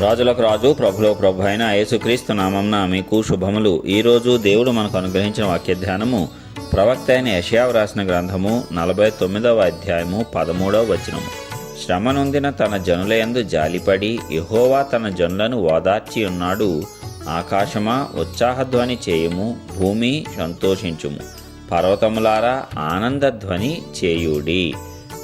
రాజులకు రాజు ప్రభులో ప్రభు అయిన యేసుక్రీస్తు నామంన మీకు శుభములు. ఈరోజు దేవుడు మనకు అనుగ్రహించిన వాక్య ధ్యానము ప్రవక్త అయిన యషయావు రాసిన గ్రంథము నలభై తొమ్మిదవ అధ్యాయము పదమూడవ వచనము. శ్రమ నొందిన తన జనులయందు జాలిపడి ఇహోవా తన జనులను ఓదార్చి ఉన్నాడు. ఆకాశమా ఉత్సాహధ్వని చేయుము భూమి సంతోషించుము. పర్వతములారా ఆనందధ్వని చేయుడి.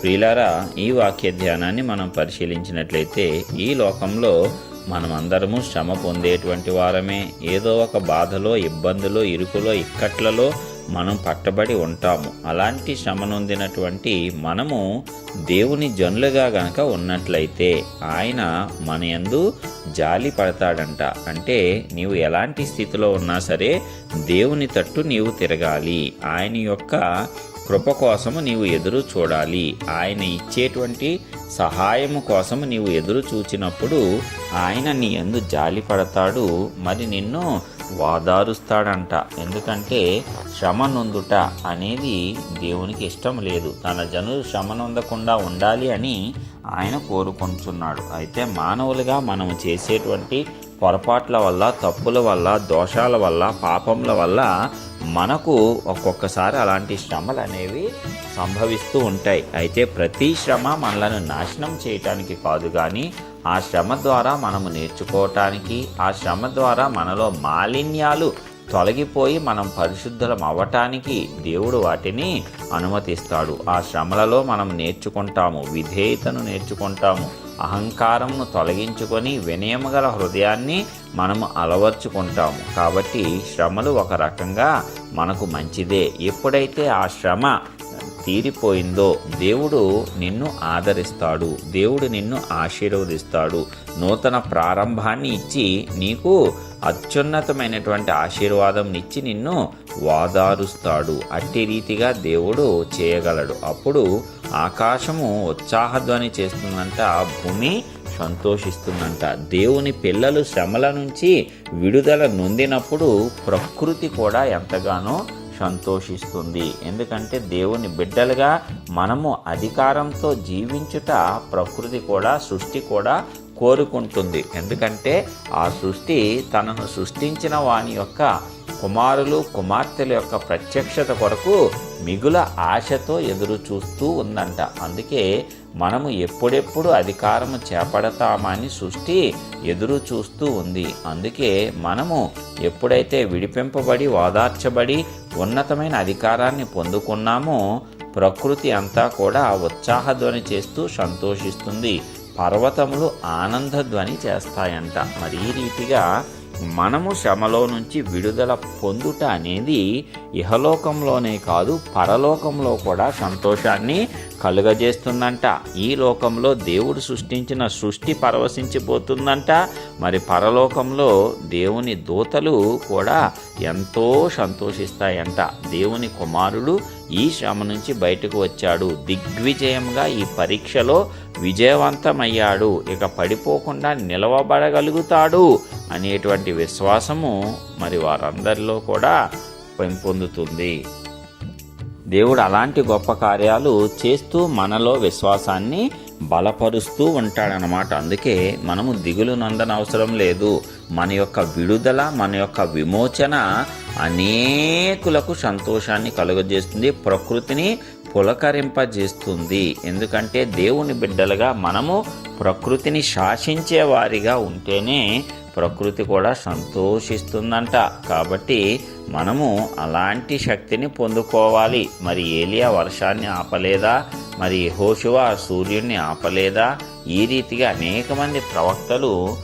ప్రియులారా ఈ వాక్య ధ్యానాన్ని మనం పరిశీలించినట్లయితే ఈ లోకంలో మనమందరము శ్రమ పొందేటువంటి వారమే. ఏదో ఒక బాధలో ఇబ్బందులో ఇరుకులో ఇక్కట్లలో మనం పట్టబడి ఉంటాము. అలాంటి శ్రమ నొందినటువంటి మనము దేవుని జనులుగా గనక ఉన్నట్లయితే ఆయన మన యందు జాలి పడతాడంట. అంటే నీవు ఎలాంటి స్థితిలో ఉన్నా సరే దేవుని తట్టు నీవు తిరగాలి. ఆయన యొక్క కృప కోసము నీవు ఎదురు చూడాలి. ఆయన ఇచ్చేటువంటి సహాయము కోసము నీవు ఎదురు చూచినప్పుడు ఆయన నీ ఎందు జాలి పడతాడు. మరి నిన్ను వాదారుస్తాడంట. ఎందుకంటే శ్రమ నొందుట అనేది దేవునికి ఇష్టం లేదు. తన జనులు శ్రమ నొందకుండా ఉండాలి అని ఆయన కోరుకుంటున్నాడు. అయితే మానవులుగా మనం చేసేటువంటి పొరపాట్ల వల్ల తప్పుల వల్ల దోషాల వల్ల పాపముల వల్ల మనకు ఒక్కొక్కసారి అలాంటి శ్రమలు అనేవి సంభవిస్తూ ఉంటాయి. అయితే ప్రతి శ్రమ మనలను నాశనం చేయటానికి కాదు కానీ ఆ శ్రమ ద్వారా మనము నేర్చుకోవటానికి ఆ శ్రమ ద్వారా మనలో మాలిన్యాలు తొలగిపోయి మనం పరిశుద్ధులం అవ్వటానికి దేవుడు వాటిని అనుమతిస్తాడు. ఆ శ్రమలలో మనం నేర్చుకుంటాము విధేయతను నేర్చుకుంటాము. అహంకారంను తొలగించుకొని వినయము గల హృదయాన్ని మనము అలవర్చుకుంటాము. కాబట్టి శ్రమలు ఒక రకంగా మనకు మంచిదే. ఎప్పుడైతే ఆ శ్రమ తీరిపోయిందో దేవుడు నిన్ను ఆదరిస్తాడు. దేవుడు నిన్ను ఆశీర్వదిస్తాడు. నూతన ప్రారంభాన్ని ఇచ్చి నీకు అత్యున్నతమైనటువంటి ఆశీర్వాదం ఇచ్చి నిన్ను వాదారుస్తాడు. అట్టి రీతిగా దేవుడు చేయగలడు. అప్పుడు ఆకాశము ఉత్సాహధ్వని చేస్తుందంట భూమి సంతోషిస్తుందంట. దేవుని పిల్లలు శ్రమల నుంచి విడుదల నొందినప్పుడు ప్రకృతి కూడా ఎంతగానో సంతోషిస్తుంది. ఎందుకంటే దేవుని బిడ్డలుగా మనము అధికారంతో జీవించుట ప్రకృతి కూడా సృష్టి కూడా కోరుకుంటుంది. ఎందుకంటే ఆ సృష్టి తనను సృష్టించిన వాని యొక్క కుమారులు కుమార్తెల యొక్క ప్రత్యక్షత కొరకు మిగుల ఆశతో ఎదురు చూస్తూ ఉందంట. అందుకే మనము ఎప్పుడెప్పుడు అధికారము చేపడతామని సృష్టి ఎదురు చూస్తూ ఉంది. అందుకే మనము ఎప్పుడైతే విడిపింపబడి ఓదార్చబడి ఉన్నతమైన అధికారాన్ని పొందుకున్నామో ప్రకృతి అంతా కూడా ఉత్సాహధ్వని చేస్తూ సంతోషిస్తుంది. పర్వతములు ఆనందధ్వని చేస్తాయంట. మరి ఈ రీతిగా మనము శ్రమలో నుంచి విడుదల పొందుట అనేది ఇహలోకంలోనే కాదు పరలోకంలో కూడా సంతోషాన్ని కలుగజేస్తుందంట. ఈ లోకంలో దేవుడు సృష్టించిన సృష్టి పరవశించిపోతుందంట. మరి పరలోకంలో దేవుని దూతలు కూడా ఎంతో సంతోషిస్తాయంట. దేవుని కుమారుడు ఈ శ్రమ నుంచి బయటకు వచ్చాడు. దిగ్విజయంగా ఈ పరీక్షలో విజయవంతమయ్యాడు. ఇక పడిపోకుండా నిలవబడగలుగుతాడు అనేటువంటి విశ్వాసము మరి వారందరిలో కూడా పెంపొందుతుంది. దేవుడు అలాంటి గొప్ప కార్యాలు చేస్తూ మనలో విశ్వాసాన్ని బలపరుస్తూ ఉంటాడనమాట అందుకే మనము దిగులు నందన అవసరం లేదు. మన యొక్క విడుదల మన యొక్క విమోచన అనేకులకు సంతోషాన్ని కలుగజేస్తుంది ప్రకృతిని పులకరింపజేస్తుంది. ఎందుకంటే దేవుని బిడ్డలుగా మనము ప్రకృతిని శాసించే వారిగా ఉంటేనే ప్రకృతి కూడా సంతోషిస్తుందంట. కాబట్టి మనము అలాంటి శక్తిని పొందుకోవాలి. మరి ఏలియా వర్షాన్ని ఆపలేదా? మరి హోషువ సూర్యుడిని ఆపలేదా? ఈ రీతిగా అనేక మంది ప్రవక్తలు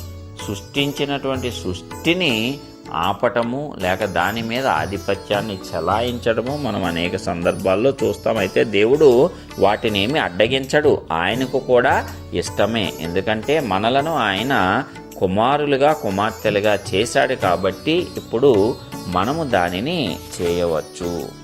సృష్టించినటువంటి సృష్టిని ఆపటము లేక దాని మీద ఆధిపత్యాన్ని చెలాయించడము మనం అనేక సందర్భాల్లో చూస్తామైతే దేవుడు వాటిని ఏమి అడ్డగించడు. ఆయనకు కూడా ఇష్టమే. ఎందుకంటే మనలను ఆయన కుమారులుగా కుమార్తెలుగా చేశాడు కాబట్టి ఇప్పుడు మనము దానిని చేయవచ్చు.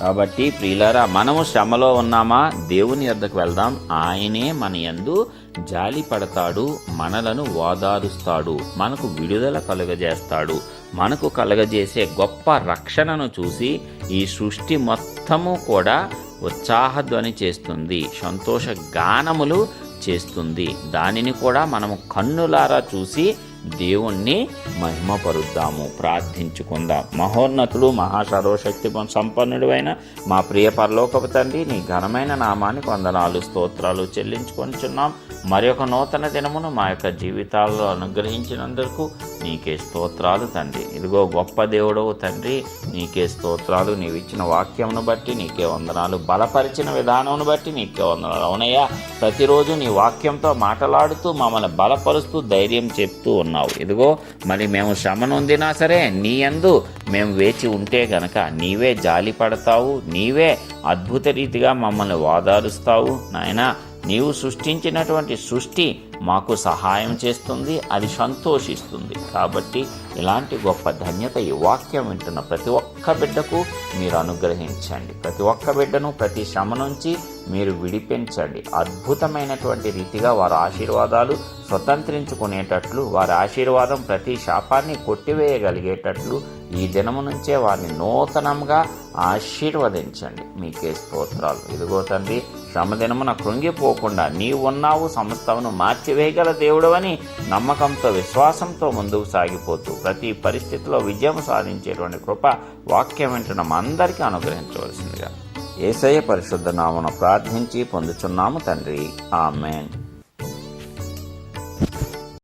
కాబట్టి ప్రియులారా మనము శ్రమలో ఉన్నామా? దేవుని యొద్దకు వెళ్దాం. ఆయనే మన యందు జాలి పడతాడు మనలను ఓదారుస్తాడు మనకు విడుదల కలుగజేస్తాడు. మనకు కలుగజేసే గొప్ప రక్షణను చూసి ఈ సృష్టి మొత్తము కూడా ఉత్సాహధ్వని చేస్తుంది సంతోష గానములు చేస్తుంది. దానిని కూడా మనము కన్నులారా చూసి దేవుణ్ణి మహిమపరుద్దాము. ప్రార్థించుకుందాం. మహోన్నతుడు మహాసర్వశక్తి సంపన్నుడు అయిన మా ప్రియ పరలోకపు తండ్రి నీ ఘనమైన నామానికి వందనాలు స్తోత్రాలు చెల్లించుకొనిచున్నాం. మరి ఒక నూతన దినమును మా యొక్క జీవితాల్లో అనుగ్రహించినందుకు నీకే స్తోత్రాలు తండ్రి. ఇదిగో గొప్ప దేవుడవు తండ్రి నీకే స్తోత్రాలు. నీవు ఇచ్చిన వాక్యమును బట్టి నీకే వందనాలు. బలపరిచిన విధానమును బట్టి నీకే వందనాలు. అవునయ్యా ప్రతిరోజు నీ వాక్యంతో మాట్లాడుతూ మమ్మల్ని బలపరుస్తూ ధైర్యం చెప్తూ ఉన్నావు. ఇదిగో మరి మేము శ్రమ నొందినా సరే నీ యందు మేము వేచి ఉంటే గనక నీవే జాలి పడతావు నీవే అద్భుత రీతిగా మమ్మల్ని వాదారుస్తావు. నాయనా నీవు సృష్టించినటువంటి సృష్టి మాకు సహాయం చేస్తుంది అది సంతోషిస్తుంది. కాబట్టి ఇలాంటి గొప్ప ధన్యత ఈ వాక్యం వింటున్న ప్రతి ఒక్క బిడ్డకు మీరు అనుగ్రహించండి. ప్రతి ఒక్క బిడ్డను ప్రతి శ్రమ నుంచి మీరు విడిపించండి. అద్భుతమైనటువంటి రీతిగా వారి ఆశీర్వాదాలు స్వతంత్రించుకునేటట్లు వారి ఆశీర్వాదం ప్రతి శాపాన్ని కొట్టివేయగలిగేటట్లు ఈ దినము నుంచే వారిని నూతనంగా ఆశీర్వదించండి. మీకే స్తోత్రాలు. ఇదిగో తండ్రి శ్రమదినమున కృంగిపోకుండా నీవు ఉన్నావు సమస్తమును మార్చివేయగల దేవుడు అని నమ్మకంతో విశ్వాసంతో ముందుకు సాగిపోతూ ప్రతి పరిస్థితిలో విజయం సాధించేటువంటి కృప వాక్యం వింటున్న అందరికీ అనుగ్రహించవలసిందిగా. ఏసయ్య పరిశుద్ధ నామను ప్రార్థించి పొందుచున్నాము తండ్రి. ఆమెన్.